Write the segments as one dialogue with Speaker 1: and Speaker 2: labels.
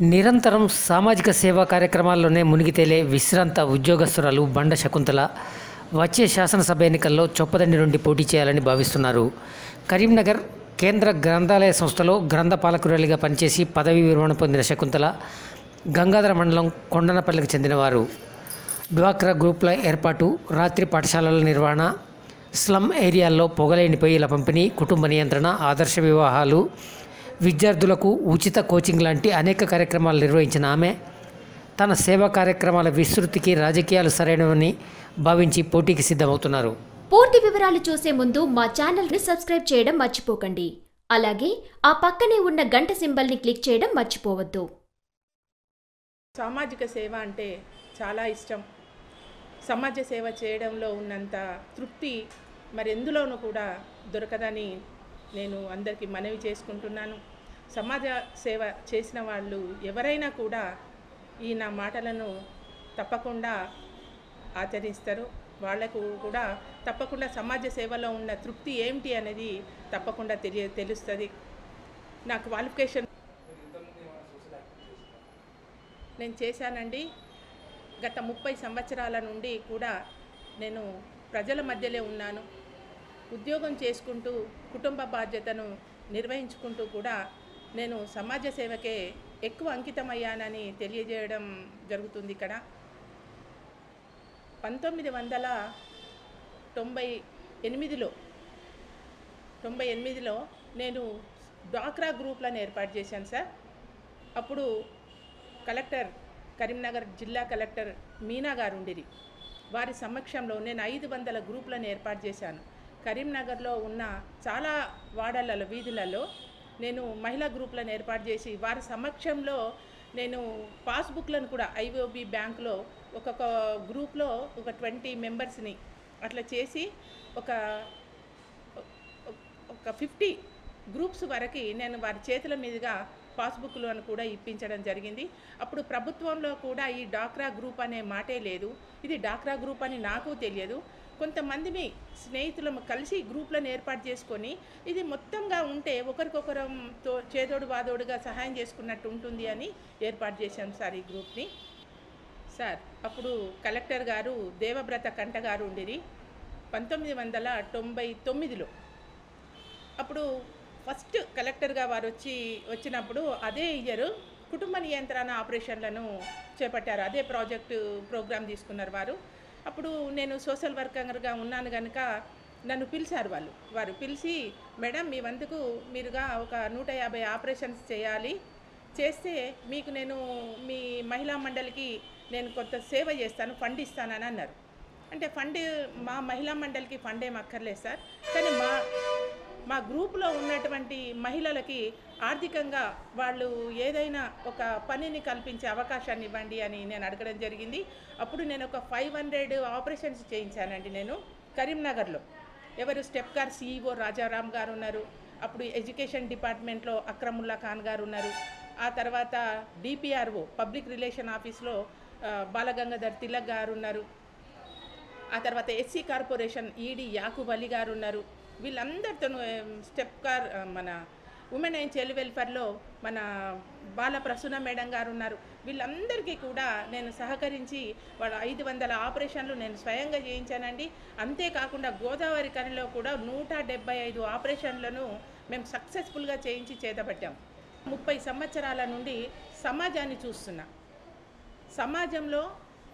Speaker 1: నిరంతరం సామాజిక సేవా కార్యక్రమాల్లోనే మునిగితేలే విశ్రాంత ఉద్యోగస్తురాలు బండ శకుంతల వచ్చే శాసనసభ ఎన్నికల్లో చొప్పదండి నుండి పోటీ చేయాలని భావిస్తున్నారు. కరీంనగర్ కేంద్ర గ్రంథాలయ సంస్థలో గ్రంథపాలకురాలిగా పనిచేసి పదవీ విరమణ పొందిన శకుంతల గంగాధర మండలం కొండనపల్లికి చెందినవారు. డ్వాక్రా గ్రూప్ల ఏర్పాటు రాత్రి పాఠశాలల నిర్వహణ స్లమ్ ఏరియాల్లో పొగలేని పొయ్యిల పంపిణీ కుటుంబ నియంత్రణ ఆదర్శ వివాహాలు విద్యార్థులకు ఉచిత కోచింగ్ లాంటి అనేక కార్యక్రమాలు నిర్వహించిన ఆమె తన సేవా కార్యక్రమాల విస్తృతికి రాజకీయాలు సరైనవని భావించి పోటీకి సిద్ధమవుతున్నారు.
Speaker 2: పూర్తి వివరాలు చూసే ముందు మా ఛానల్ని సబ్స్క్రైబ్ చేయడం మర్చిపోకండి. అలాగే ఆ పక్కనే ఉన్న గంట సింబల్ని క్లిక్ చేయడం మర్చిపోవద్దు.
Speaker 3: సామాజిక సేవ అంటే చాలా ఇష్టం. సమాజ సేవ చేయడంలో ఉన్నంత తృప్తి మరి ఎందులోనూ కూడా దొరకదని నేను అందరికీ మనవి చేసుకుంటున్నాను. సమాజ సేవ చేసిన వాళ్ళు ఎవరైనా కూడా ఈ నా మాటలను తప్పకుండా ఆచరిస్తారు. వాళ్ళకు కూడా తప్పకుండా సమాజ సేవలో ఉన్న తృప్తి ఏమిటి అనేది తప్పకుండా తెలియ తెలుస్తుంది. నా క్వాలిఫికేషన్ నేను చేశానండి. గత ముప్పై సంవత్సరాల నుండి కూడా నేను ప్రజల మధ్యలో ఉన్నాను. ఉద్యోగం చేసుకుంటూ కుటుంబ బాధ్యతను నిర్వహించుకుంటూ కూడా నేను సమాజ సేవకే ఎక్కువ అంకితమయ్యానని తెలియజేయడం జరుగుతుంది ఇక్కడ. పంతొమ్మిది వందల తొంభై ఎనిమిదిలో తొంభై ఎనిమిదిలో నేను డ్వాక్రా గ్రూప్లను ఏర్పాటు చేశాను సార్. అప్పుడు కలెక్టర్ కరీంనగర్ జిల్లా కలెక్టర్ మీనా గారు ఉండిరి. వారి సమక్షంలో నేను ఐదు వందల గ్రూపులను ఏర్పాటు చేశాను. కరీంనగర్లో ఉన్న చాలా వాడలలో వీధులలో నేను మహిళా గ్రూపులను ఏర్పాటు చేసి వారి సమక్షంలో నేను పాస్బుక్లను కూడా ఐఓబి బ్యాంకులో ఒక్కొక్క గ్రూప్లో ఒక ట్వంటీ మెంబర్స్ని అట్లా చేసి ఒక ఒక ఫిఫ్టీ గ్రూప్స్ వరకు నేను వారి చేతుల మీదుగా పాస్బుక్లను కూడా ఇప్పించడం జరిగింది. అప్పుడు ప్రభుత్వంలో కూడా ఈ డాక్రా గ్రూప్ అనే మాటే లేదు. ఇది డాక్రా గ్రూప్ అని నాకు తెలియదు. కొంతమందిని స్నేహితులం కలిసి గ్రూప్లను ఏర్పాటు చేసుకొని ఇది మొత్తంగా ఉంటే ఒకరికొకరం తో చేదోడు వాదోడుగా సహాయం చేసుకున్నట్టు ఉంటుంది అని ఏర్పాటు చేశాం సార్ ఈ గ్రూప్ని. సార్ అప్పుడు కలెక్టర్ గారు దేవబ్రత కంట గారు ఉండిరి. పంతొమ్మిది వందల తొంభై తొమ్మిదిలో. అప్పుడు ఫస్ట్ కలెక్టర్గా వారు వచ్చి వచ్చినప్పుడు అదే ఇయర్ కుటుంబ నియంత్రణ ఆపరేషన్లను చేపట్టారు. అదే ప్రాజెక్టు ప్రోగ్రాం తీసుకున్నారు వారు. అప్పుడు నేను సోషల్ వర్కర్గా ఉన్నాను కనుక నన్ను పిలిచారు వాళ్ళు. వారు పిలిచి మేడం మీ వంతుకు మీరుగా ఒక నూట యాభై ఆపరేషన్స్ చేయాలి. చేస్తే మీకు నేను మీ మహిళా మండలికి నేను కొంత సేవ చేస్తాను ఫండ్ ఇస్తానని అన్నారు. అంటే ఫండ్ మా మహిళా మండలికి ఫండ్ ఏం అక్కర్లేదు సార్. కానీ మా మా గ్రూప్లో ఉన్నటువంటి మహిళలకి ఆర్థికంగా వాళ్ళు ఏదైనా ఒక పనిని కల్పించే అవకాశాన్ని ఇవ్వండి అని నేను అడగడం జరిగింది. అప్పుడు నేను ఒక ఫైవ్ హండ్రెడ్ ఆపరేషన్స్ చేయించానండి నేను కరీంనగర్లో. ఎవరు? స్టెప్ కార్ సీఈఓ రాజారాం గారు ఉన్నారు. అప్పుడు ఎడ్యుకేషన్ డిపార్ట్మెంట్లో అక్రముల్లా ఖాన్ గారు ఉన్నారు. ఆ తర్వాత డిపిఆర్ఓ పబ్లిక్ రిలేషన్ ఆఫీస్లో బాలగంగాధర్ తిలక్ గారు ఉన్నారు. ఆ తర్వాత SC corporation ED Yakub Ali గారు ఉన్నారు. వీళ్ళందరితో స్టెప్ కార్ మన ఉమెన్ అండ్ చైల్డ్ వెల్ఫేర్లో మన బాల ప్రసూన మేడం గారు ఉన్నారు. వీళ్ళందరికీ కూడా నేను సహకరించి వాళ్ళ ఐదు వందల ఆపరేషన్లు నేను స్వయంగా చేయించానండి. అంతేకాకుండా గోదావరి కనిలో కూడా నూట డెబ్బై ఐదు ఆపరేషన్లను మేము సక్సెస్ఫుల్గా చేయించి చేతబట్టాం. ముప్పై సంవత్సరాల నుండి సమాజాన్ని చూస్తున్నా. సమాజంలో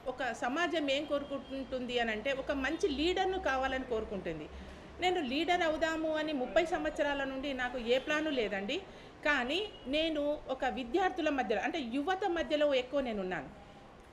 Speaker 3: ఒక సమాజం ఏం కోరుకుంటుంది అని అంటే ఒక మంచి లీడర్ను కావాలని కోరుకుంటుంది. నేను లీడర్ అవుదాము అని ముప్పై సంవత్సరాల నుండి నాకు ఏ ప్లాను లేదండి. కానీ నేను ఒక విద్యార్థుల మధ్యలో అంటే యువత మధ్యలో ఎక్కువ నేను ఉన్నాను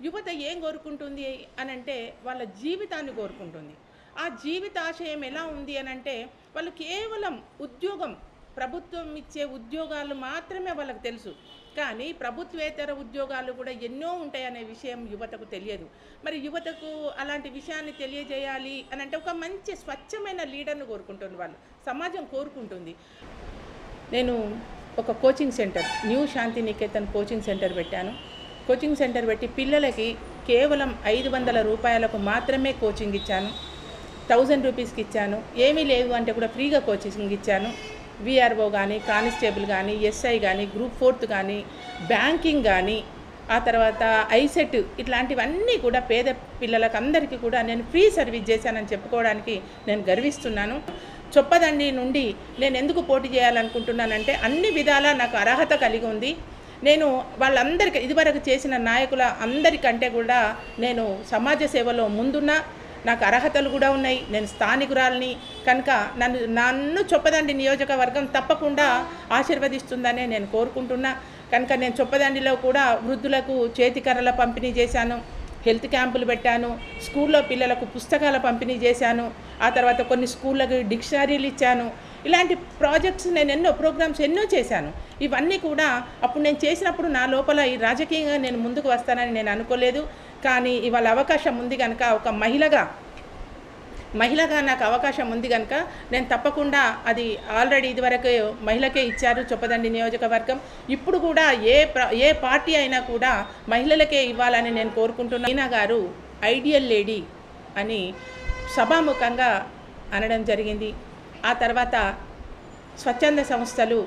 Speaker 3: యువత ఏం కోరుకుంటుంది అని అంటే వాళ్ళ జీవితాన్ని కోరుకుంటుంది. ఆ జీవిత ఆశయం ఎలా ఉంది అని అంటే వాళ్ళు కేవలం ఉద్యోగం ప్రభుత్వం ఇచ్చే ఉద్యోగాలు మాత్రమే వాళ్ళకి తెలుసు. కానీ ప్రభుత్వేతర ఉద్యోగాలు కూడా ఎన్నో ఉంటాయనే విషయం యువతకు తెలియదు. మరి యువతకు అలాంటి విషయాన్ని తెలియజేయాలి అని అంటే ఒక మంచి స్వచ్ఛమైన లీడర్ను కోరుకుంటుంది వాళ్ళు. సమాజం కోరుకుంటుంది. నేను ఒక coaching centre new Shanti Niketan coaching centre పెట్టాను. కోచింగ్ సెంటర్ పెట్టి పిల్లలకి కేవలం ఐదు వందల రూపాయలకు మాత్రమే కోచింగ్ ఇచ్చాను. థౌజండ్ రూపీస్కి ఇచ్చాను. ఏమీ లేవు అంటే కూడా ఫ్రీగా కోచింగ్ ఇచ్చాను. విఆర్ఓ కానీ కానిస్టేబుల్ కానీ ఎస్ఐ కానీ గ్రూప్ ఫోర్త్ కానీ బ్యాంకింగ్ కానీ ఆ తర్వాత ఐసెట్ ఇట్లాంటివన్నీ కూడా పేద పిల్లలకు అందరికీ కూడా నేను ఫ్రీ సర్వీస్ చేశానని చెప్పుకోవడానికి నేను గర్విస్తున్నాను. చొప్పదండి నుండి నేను ఎందుకు పోటీ చేయాలనుకుంటున్నానంటే అన్ని విధాలా నాకు అర్హత కలిగి ఉంది. నేను వాళ్ళందరికీ ఇదివరకు చేసిన నాయకుల అందరికంటే కూడా నేను సమాజ సేవలో ముందున్నా. నాకు అర్హతలు కూడా ఉన్నాయి నేను స్థానికురాలని. కనుక నన్ను నన్ను చొప్పదండి నియోజకవర్గం తప్పకుండా ఆశీర్వదిస్తుందనే నేను కోరుకుంటున్నా. కనుక నేను చొప్పదండిలో కూడా వృద్ధులకు చేతికర్రల పంపిణీ చేశాను హెల్త్ క్యాంపులు పెట్టాను స్కూల్లో పిల్లలకు పుస్తకాల పంపిణీ చేశాను ఆ తర్వాత కొన్ని స్కూళ్ళకి డిక్షనరీలు ఇచ్చాను. ఇలాంటి ప్రాజెక్ట్స్ నేను ఎన్నో ప్రోగ్రామ్స్ ఎన్నో చేశాను. ఇవన్నీ కూడా అప్పుడు నేను చేసినప్పుడు నా లోపల ఈ రాజకీయంగా నేను ముందుకు వస్తానని నేను అనుకోలేదు. కానీ ఇవాళ అవకాశం ఉంది కనుక ఒక మహిళగా మహిళగా నాకు అవకాశం ఉంది కనుక నేను తప్పకుండా అది ఆల్రెడీ ఇదివరకు మహిళకే ఇచ్చారు చొప్పదండి నియోజకవర్గం. ఇప్పుడు కూడా ఏ ఏ పార్టీ అయినా కూడా మహిళలకే ఇవ్వాలని నేను కోరుకుంటున్నా. మీనా గారు ఐడియల్ లేడీ అని సభాముఖంగా అనడం జరిగింది. ఆ తర్వాత స్వచ్ఛంద సంస్థలు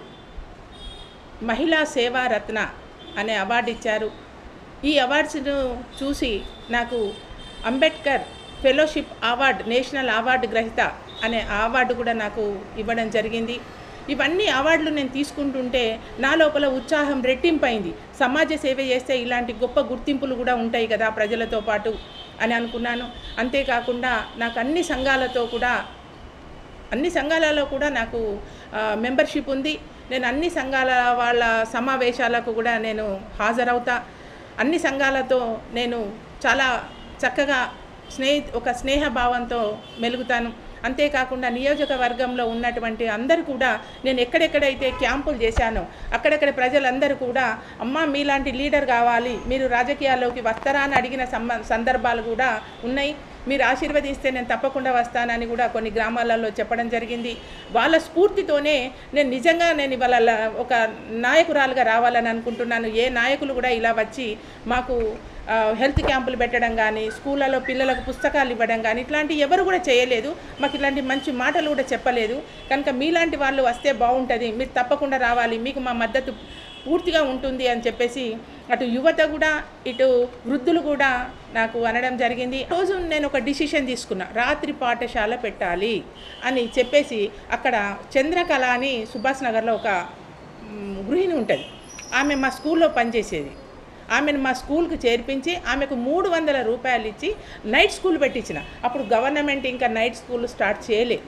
Speaker 3: మహిళా సేవా రత్న అనే అవార్డు ఇచ్చారు. ఈ అవార్డ్స్ను చూసి నాకు Ambedkar fellowship award national award గ్రహీత అనే అవార్డు కూడా నాకు ఇవ్వడం జరిగింది. ఇవన్నీ అవార్డులు నేను తీసుకుంటుంటే నా లోపల ఉత్సాహం రెట్టింపైంది. సమాజ సేవ చేస్తే ఇలాంటి గొప్ప గుర్తింపులు కూడా ఉంటాయి కదా ప్రజలతో పాటు అని అనుకున్నాను. అంతేకాకుండా నాకు అన్ని సంఘాలతో కూడా అన్ని సంఘాలలో కూడా నాకు మెంబర్షిప్ ఉంది. నేను అన్ని సంఘాల వాళ్ళ సమావేశాలకు కూడా నేను హాజరవుతా. అన్ని సంఘాలతో నేను చాలా చక్కగా స్నేహి ఒక స్నేహభావంతో మెలుగుతాను. అంతేకాకుండా నియోజకవర్గంలో ఉన్నటువంటి అందరూ కూడా నేను ఎక్కడెక్కడైతే క్యాంపులు చేశానో అక్కడక్కడ ప్రజలందరూ కూడా అమ్మ మీలాంటి లీడర్ కావాలి మీరు రాజకీయాల్లోకి వస్తారా అని అడిగిన సందర్భాలు కూడా ఉన్నాయి. మీరు ఆశీర్వదిస్తే నేను తప్పకుండా వస్తానని కూడా కొన్ని గ్రామాలలో చెప్పడం జరిగింది. వాళ్ళ స్ఫూర్తితోనే నేను నిజంగా నేను ఇవాళ ఒక నాయకురాలుగా రావాలని అనుకుంటున్నాను. ఏ నాయకులు కూడా ఇలా వచ్చి మాకు హెల్త్ క్యాంపులు పెట్టడం కానీ స్కూళ్ళలో పిల్లలకు పుస్తకాలు ఇవ్వడం కానీ ఇట్లాంటి ఎవరు కూడా చేయలేదు. మాకు ఇలాంటి మంచి మాటలు కూడా చెప్పలేదు. కనుక మీలాంటి వాళ్ళు వస్తే బాగుంటుంది. మీరు తప్పకుండా రావాలి. మీకు మా మద్దతు పూర్తిగా ఉంటుంది అని చెప్పేసి అటు యువత కూడా ఇటు వృద్ధులు కూడా నాకు అనడం జరిగింది. రోజు నేను ఒక డిసిషన్ తీసుకున్నా రాత్రి పాఠశాల పెట్టాలి అని చెప్పేసి అక్కడ చంద్రకళ అని సుభాష్ నగర్లో ఒక గృహిణి ఉంటుంది. ఆమె మా స్కూల్లో పనిచేసేది. ఆమెను మా స్కూల్కి చేర్పించి ఆమెకు మూడు వందల రూపాయలు ఇచ్చి నైట్ స్కూల్ పెట్టించిన. అప్పుడు గవర్నమెంట్ ఇంకా నైట్ స్కూల్ స్టార్ట్ చేయలే.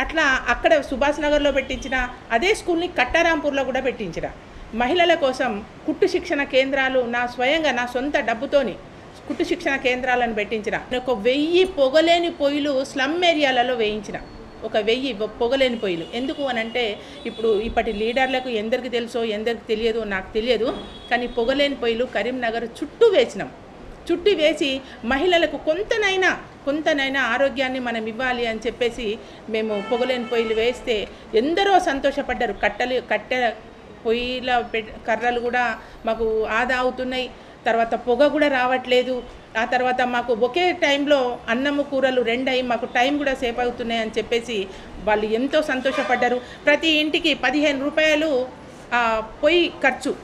Speaker 3: అట్లా అక్కడ సుభాష్ నగర్లో పెట్టించిన అదే స్కూల్ని కట్టారాంపూర్లో కూడా పెట్టించిన. మహిళల కోసం కుట్టు శిక్షణ కేంద్రాలు నా స్వయంగా నా సొంత డబ్బుతోని కుట్టు శిక్షణ కేంద్రాలను పెట్టించిన. ఒక వెయ్యి పొగలేని పొయ్యిలు స్లమ్ ఏరియాలలో వేయించిన. ఒక వెయ్యి పొగలేని పొయ్యిలు. ఎందుకు అని అంటే ఇప్పుడు ఇప్పటి లీడర్లకు ఎందరికి తెలుసో ఎందరికి తెలియదో నాకు తెలియదు. కానీ పొగలేని పొయ్యిలు కరీంనగర్ చుట్టూ వేసినాం. చుట్టూ వేసి మహిళలకు కొంతనైనా కొంతనైనా ఆరోగ్యాన్ని మనం ఇవ్వాలి అని చెప్పేసి మేము పొగలేని పొయ్యిలు వేస్తే ఎందరో సంతోషపడ్డారు. కట్టెలు కట్టె పొయ్యిల కర్రలు కూడా మాకు ఆదా అవుతున్నాయి. తర్వాత పొగ కూడా రావట్లేదు. ఆ తర్వాత మాకు ఒకే టైంలో అన్నము కూరలు రెండయి మాకు టైం కూడా సేవ్ అవుతున్నాయి అని చెప్పేసి వాళ్ళు ఎంతో సంతోషపడ్డారు. ప్రతి ఇంటికి పదిహేను రూపాయలు ఆ పొయ్యి ఖర్చు.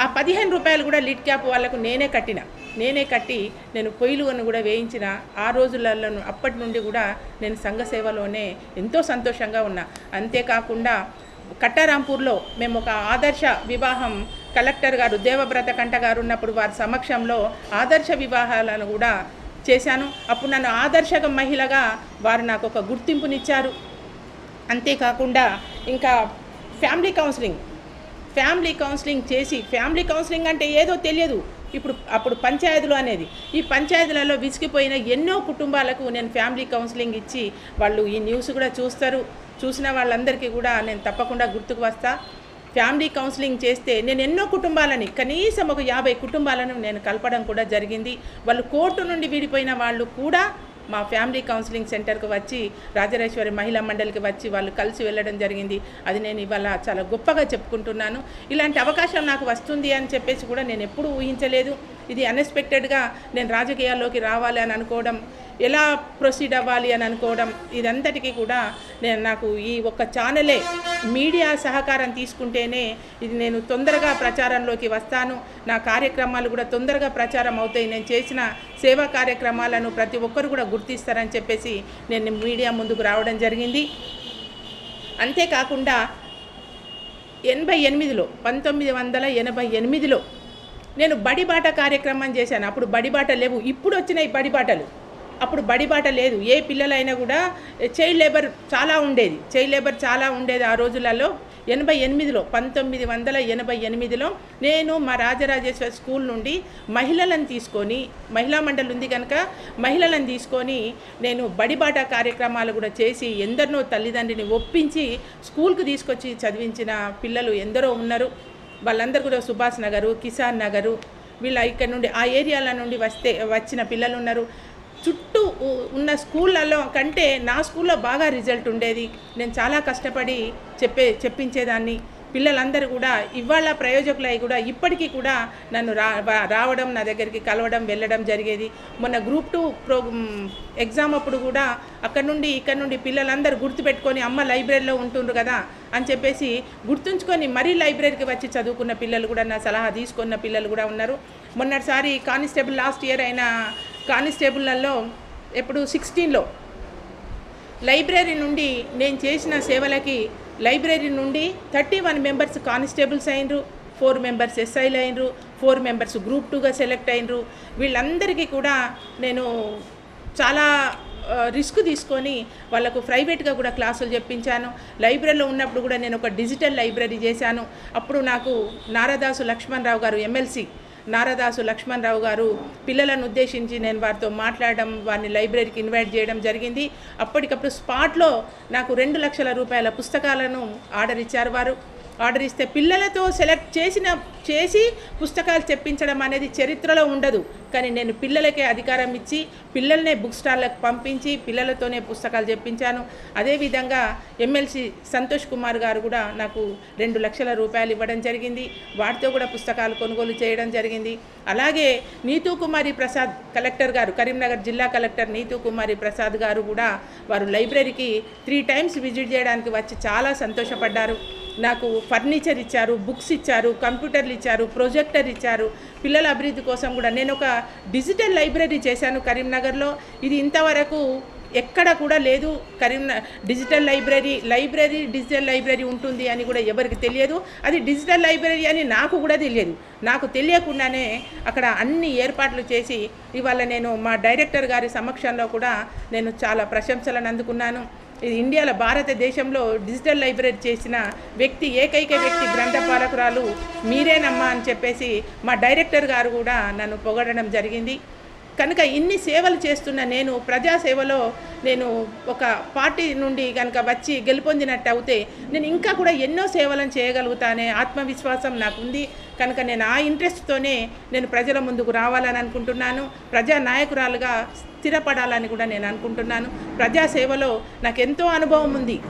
Speaker 3: ఆ పదిహేను రూపాయలు కూడా లిడ్ క్యాప్ వాళ్ళకు నేనే కట్టిన. నేనే కట్టి నేను పొయ్యిలును కూడా వేయించిన. ఆ రోజులలో అప్పటి నుండి కూడా నేను సంఘ సేవలోనే ఎంతో సంతోషంగా ఉన్నా. అంతేకాకుండా కట్టారాంపూర్లో మేము ఒక ఆదర్శ వివాహం కలెక్టర్ గారు దేవవ్రత కంట గారు ఉన్నప్పుడు వారి సమక్షంలో ఆదర్శ వివాహాలను కూడా చేశాను. అప్పుడు నన్ను ఆదర్శక మహిళగా వారు నాకు ఒక గుర్తింపునిచ్చారు. అంతేకాకుండా ఇంకా ఫ్యామిలీ కౌన్సిలింగ్ ఫ్యామిలీ కౌన్సిలింగ్ చేసి ఫ్యామిలీ కౌన్సిలింగ్ అంటే ఏదో తెలియదు. ఇప్పుడు అప్పుడు పంచాయతీలు అనేది ఈ పంచాయతీలలో విసిగిపోయిన ఎన్నో కుటుంబాలకు నేను ఫ్యామిలీ కౌన్సిలింగ్ ఇచ్చి వాళ్ళు ఈ న్యూస్ కూడా చూస్తారు. చూసిన వాళ్ళందరికీ కూడా నేను తప్పకుండా గుర్తుకు వస్తా. ఫ్యామిలీ కౌన్సిలింగ్ చేస్తే నేను ఎన్నో కుటుంబాలని కనీసం ఒక యాభై కుటుంబాలను నేను కలపడం కూడా జరిగింది. వాళ్ళు కోర్టు నుండి విడిపోయిన వాళ్ళు కూడా మా ఫ్యామిలీ కౌన్సిలింగ్ సెంటర్కి వచ్చి రాజరాజేశ్వరి మహిళా మండలికి వచ్చి వాళ్ళు కలిసి వెళ్ళడం జరిగింది. అది నేను ఇవాళ చాలా గొప్పగా చెప్పుకుంటున్నాను. ఇలాంటి అవకాశం నాకు వస్తుంది అని చెప్పేసి కూడా నేను ఎప్పుడూ ఊహించలేదు. ఇది అన్ఎక్స్పెక్టెడ్గా నేను రాజకీయాల్లోకి రావాలి అని అనుకోవడం ఎలా ప్రొసీడ్ అవ్వాలి అని అనుకోవడం ఇదంతటికీ కూడా నేను నాకు ఈ ఒక్క ఛానలే మీడియా సహకారం తీసుకుంటేనే ఇది నేను తొందరగా ప్రచారంలోకి వస్తాను. నా కార్యక్రమాలు కూడా తొందరగా ప్రచారం అవుతాయి. నేను చేసిన సేవా కార్యక్రమాలను ప్రతి ఒక్కరు కూడా గుర్తిస్తారని చెప్పేసి నేను మీడియా ముందుకు రావడం జరిగింది. అంతేకాకుండా ఎనభై ఎనిమిదిలో పంతొమ్మిది వందల ఎనభై ఎనిమిదిలో నేను బడిబాట కార్యక్రమం చేశాను. అప్పుడు బడిబాట లేవు. ఇప్పుడు వచ్చినాయి బడిబాటలు. అప్పుడు బడిబాట లేదు. ఏ పిల్లలైనా కూడా చైల్డ్ లేబర్ చాలా ఉండేది. చైల్డ్ లేబర్ చాలా ఉండేది ఆ రోజులలో. ఎనభై ఎనిమిదిలో పంతొమ్మిది వందల ఎనభై ఎనిమిదిలో నేను మా రాజరాజేశ్వర స్కూల్ నుండి మహిళలను తీసుకొని మహిళా మండలి ఉంది కనుక మహిళలను తీసుకొని నేను బడిబాట కార్యక్రమాలు కూడా చేసి ఎందరినో తల్లిదండ్రిని ఒప్పించి స్కూల్కి తీసుకొచ్చి చదివించిన పిల్లలు ఎందరో ఉన్నారు. వాళ్ళందరూ కూడా సుభాష్ నగరు కిసాన్ నగరు వీళ్ళ ఇక్కడ నుండి ఆ ఏరియాల నుండి వస్తే వచ్చిన పిల్లలు ఉన్నారు. చుట్టూ ఉన్న స్కూళ్ళల్లో కంటే నా స్కూల్లో బాగా రిజల్ట్ ఉండేది. నేను చాలా కష్టపడి చెప్పే చెప్పించేదాన్ని. పిల్లలందరూ కూడా ఇవాళ ప్రయోజకులై కూడా ఇప్పటికీ కూడా నన్ను రా రావడం నా దగ్గరికి కలవడం వెళ్ళడం జరిగేది. మొన్న గ్రూప్ టూ ప్రో ఎగ్జామ్ అప్పుడు కూడా అక్కడ నుండి ఇక్కడ నుండి పిల్లలందరూ గుర్తుపెట్టుకొని అమ్మ లైబ్రరీలో ఉంటుండ్రు కదా అని చెప్పేసి గుర్తుంచుకొని మరీ లైబ్రరీకి వచ్చి చదువుకున్న పిల్లలు కూడా నా సలహా తీసుకున్న పిల్లలు కూడా ఉన్నారు. మొన్నటిసారి కానిస్టేబుల్ లాస్ట్ ఇయర్ అయిన కానిస్టేబుల్లలో ఎప్పుడు సిక్స్టీన్లో. లైబ్రరీ నుండి నేను చేసిన సేవలకి లైబ్రరీ నుండి థర్టీ వన్ మెంబర్స్ కానిస్టేబుల్స్ అయినరు ఫోర్ మెంబర్స్ ఎస్ఐలు అయినరు ఫోర్ మెంబర్స్ గ్రూప్ టూగా సెలెక్ట్ అయినరు. వీళ్ళందరికీ కూడా నేను చాలా రిస్క్ తీసుకొని వాళ్ళకు ప్రైవేట్గా కూడా క్లాసులు చెప్పించాను. లైబ్రరీలో ఉన్నప్పుడు కూడా నేను ఒక డిజిటల్ లైబ్రరీ చేశాను. అప్పుడు నాకు నారదాసు లక్ష్మణరావు గారు ఎమ్మెల్సీ నారదాసు లక్ష్మణరావు గారు పిల్లలను ఉద్దేశించి నేను వారితో మాట్లాడడం వారిని లైబ్రరీకి ఇన్వైట్ చేయడం జరిగింది. అప్పటికప్పుడు స్పాట్లో నాకు రెండు లక్షల రూపాయల పుస్తకాలను ఆర్డర్ ఇచ్చారు వారు. ఆర్డర్ ఇస్తే పిల్లలతో సెలెక్ట్ చేసిన చేసి పుస్తకాలు చెప్పించడం అనేది చరిత్రలో ఉండదు. కానీ నేను పిల్లలకే అధికారం ఇచ్చి పిల్లల్నే బుక్ స్టాల్లకు పంపించి పిల్లలతోనే పుస్తకాలు చెప్పించాను. అదేవిధంగా ఎమ్మెల్సీ సంతోష్ కుమార్ గారు కూడా నాకు రెండు లక్షల రూపాయలు ఇవ్వడం జరిగింది. వాటితో కూడా పుస్తకాలు కొనుగోలు చేయడం జరిగింది. అలాగే నీతూ కుమారి ప్రసాద్ కలెక్టర్ గారు కరీంనగర్ జిల్లా కలెక్టర్ నీతూ కుమారి ప్రసాద్ గారు కూడా వారు లైబ్రరీకి త్రీ టైమ్స్ విజిట్ చేయడానికి వచ్చి చాలా సంతోషపడ్డారు. నాకు ఫర్నిచర్ ఇచ్చారు బుక్స్ ఇచ్చారు కంప్యూటర్లు ఇచ్చారు ప్రొజెక్టర్ ఇచ్చారు. పిల్లల అభివృద్ధి కోసం కూడా నేను ఒక డిజిటల్ లైబ్రరీ చేశాను కరీంనగర్లో. ఇది ఇంతవరకు ఎక్కడ కూడా లేదు. కరీంన digital library library digital library ఉంటుంది అని కూడా ఎవరికి తెలియదు. అది డిజిటల్ లైబ్రరీ అని నాకు కూడా తెలియదు. నాకు తెలియకుండానే అక్కడ అన్ని ఏర్పాట్లు చేసి ఇవాళ నేను మా డైరెక్టర్ గారి సమక్షంలో కూడా నేను చాలా ప్రశంసలను అందుకున్నాను. ఇండియాలో భారతదేశంలో డిజిటల్ లైబ్రరీ చేసిన వ్యక్తి ఏకైక వ్యక్తి గ్రంథపాలకురాలు మీరేనమ్మా అని చెప్పేసి మా డైరెక్టర్ గారు కూడా నన్ను పొగడడం జరిగింది. కనుక ఇన్ని సేవలు చేస్తున్న నేను ప్రజాసేవలో నేను ఒక పార్టీ నుండి కనుక వచ్చి గెలుపొందినట్టు అవుతే నేను ఇంకా కూడా ఎన్నో సేవలను చేయగలుగుతానే ఆత్మవిశ్వాసం నాకుంది. కనుక నేను ఆ ఇంట్రెస్ట్తోనే నేను ప్రజల ముందుకు రావాలని అనుకుంటున్నాను. ప్రజా నాయకురాలుగా స్థిరపడాలని కూడా నేను అనుకుంటున్నాను. ప్రజాసేవలో నాకు ఎంతో అనుభవం ఉంది.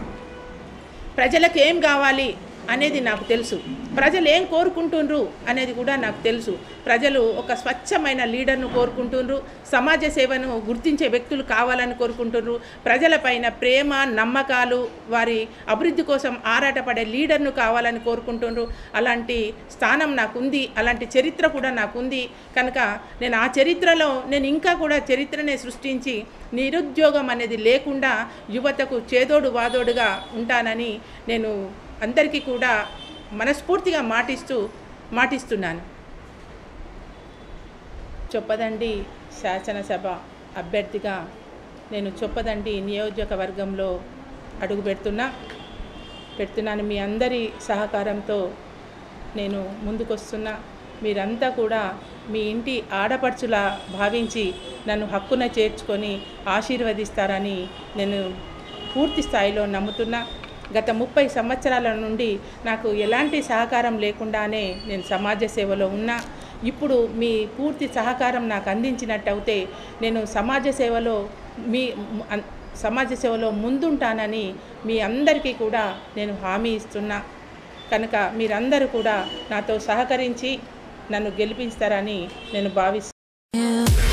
Speaker 3: ప్రజలకు ఏం కావాలి? అనేది నాకు తెలుసు. ప్రజలు ఏం కోరుకుంటుండ్రు అనేది కూడా నాకు తెలుసు. ప్రజలు ఒక స్వచ్ఛమైన లీడర్ను కోరుకుంటుండ్రు సమాజ సేవను గుర్తించే వ్యక్తులు కావాలని కోరుకుంటుండ్రు. ప్రజలపైన ప్రేమ నమ్మకాలు వారి అభివృద్ధి కోసం ఆరాటపడే లీడర్ను కావాలని కోరుకుంటుండ్రు. అలాంటి స్థానం నాకుంది అలాంటి చరిత్ర కూడా నాకుంది. కనుక నేను ఆ చరిత్రలో నేను ఇంకా కూడా చరిత్రనే సృష్టించి నిరుద్యోగం అనేది లేకుండా యువతకు చేదోడు వాదోడుగా ఉంటానని నేను అందరికీ కూడా మనస్ఫూర్తిగా మాటిస్తూ మాటిస్తున్నాను. చొప్పదండి శాసనసభ అభ్యర్థిగా నేను చొప్పదండి నియోజకవర్గంలో అడుగు పెడుతున్నా. పెడుతున్నాను మీ అందరి సహకారంతో నేను ముందుకొస్తున్నా. మీరంతా కూడా మీ ఇంటి ఆడపడుచులా భావించి నన్ను హక్కున చేర్చుకొని ఆశీర్వదిస్తారని నేను పూర్తి స్థాయిలో నమ్ముతున్నా. గత ముప్పై సంవత్సరాల నుండి నాకు ఎలాంటి సహకారం లేకుండానే నేను సమాజ సేవలో ఉన్నా. ఇప్పుడు మీ పూర్తి సహకారం నాకు అందించినట్టయితే నేను సమాజ సేవలో మీ సమాజ సేవలో ముందుంటానని మీ అందరికీ కూడా నేను హామీ ఇస్తున్నా. కనుక మీరందరూ కూడా నాతో సహకరించి నన్ను గెలిపిస్తారని నేను భావిస్తున్నాను